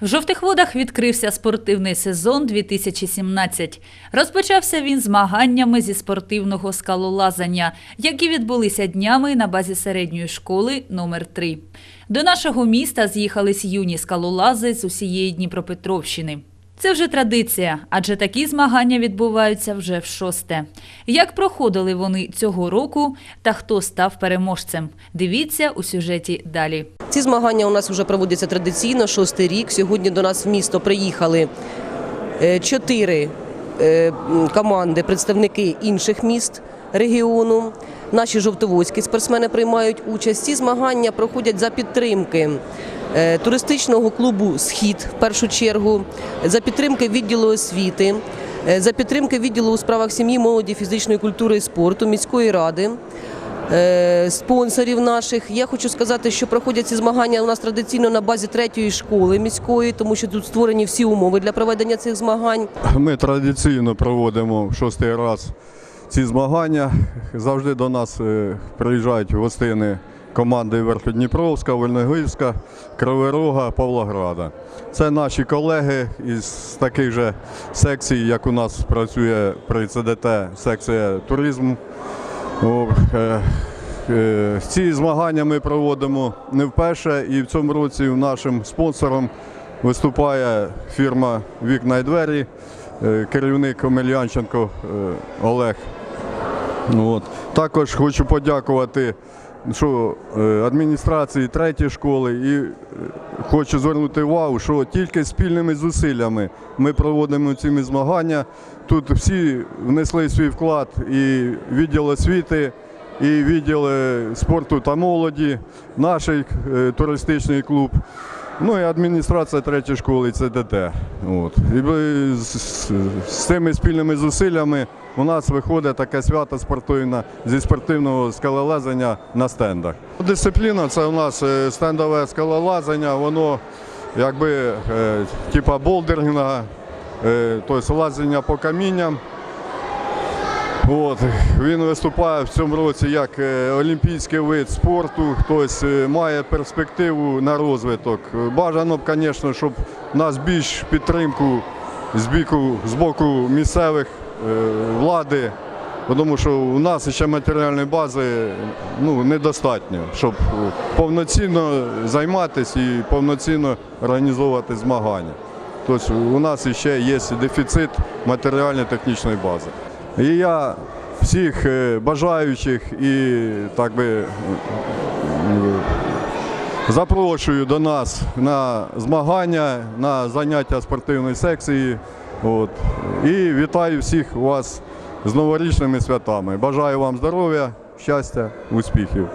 В жовтих водах відкрився спортивний сезон 2017. Розпочався він змаганнями зі спортивного скалолазання, які відбулися днями на базі середньої школи номер 3 До нашого міста з'їхались юні скалолази з усієї Дніпропетровщини. Це вже традиція, адже такі змагання відбуваються вже в шосте. Як проходили вони цього року та хто став переможцем? Дивіться у сюжеті далі. Ці змагання у нас вже проводяться традиційно, шостий рік. Сьогодні до нас в місто приїхали е, чотири е, команди, представники інших міст регіону. Наші жовтоводські спортсмени приймають участь. Ці змагання проходять за підтримки е, туристичного клубу Схід в першу чергу, за підтримки відділу освіти, за підтримки відділу у справах сім'ї, молоді, фізичної культури і спорту міської ради спонсорів наших. Я хочу сказати, що проходять ці змагання у нас традиційно на базі третьої школи міської, тому що тут створені всі умови для проведення цих змагань. Ми традиційно проводимо в шостий раз ці змагання. Завжди до нас е, приїжджають гостини команди Верходніпровська, Вольногирська, Криворога, Павлограда. Це наші колеги із таких же секцій, як у нас працює при ЦДТ секція туризму. Е, е, Ці змагання ми проводимо не вперше, і в цьому році нашим спонсором виступає фірма Вікна і двері, е, керівник Омельянченко Олег. Також хочу подякувати що, е, адміністрації третьої школи і е, хочу звернути увагу, що тільки спільними зусиллями ми проводимо ці змагання. Тут всі внесли свій вклад і відділ освіти, і відділ е, спорту та молоді, наш туристичний клуб. Ну і адміністрація третьої школи ЦДТ. От. І з, з, з цими спільними зусиллями у нас виходить таке свято спортивне зі спортивного скалолазання на стендах. Дисципліна це у нас е, стендове скалолазання, воно якби е, типа болдерінга, е, тобто лазення по камінням. От, він виступає в цьому році як е, олімпійський вид спорту, тобто е, має перспективу на розвиток. Бажано б, звісно, щоб нас більш підтримку з боку, з боку місцевих е, влади, тому що у нас ще матеріальної бази ну, недостатньо, щоб повноцінно займатися і повноцінно організовувати змагання. Тобто у нас ще є дефіцит матеріально-технічної бази. І я всіх е, бажаючих і так би запрошую до нас на змагання, на заняття спортивної секції. От. І вітаю всіх вас з новорічними святами. Бажаю вам здоров'я, щастя, успіхів.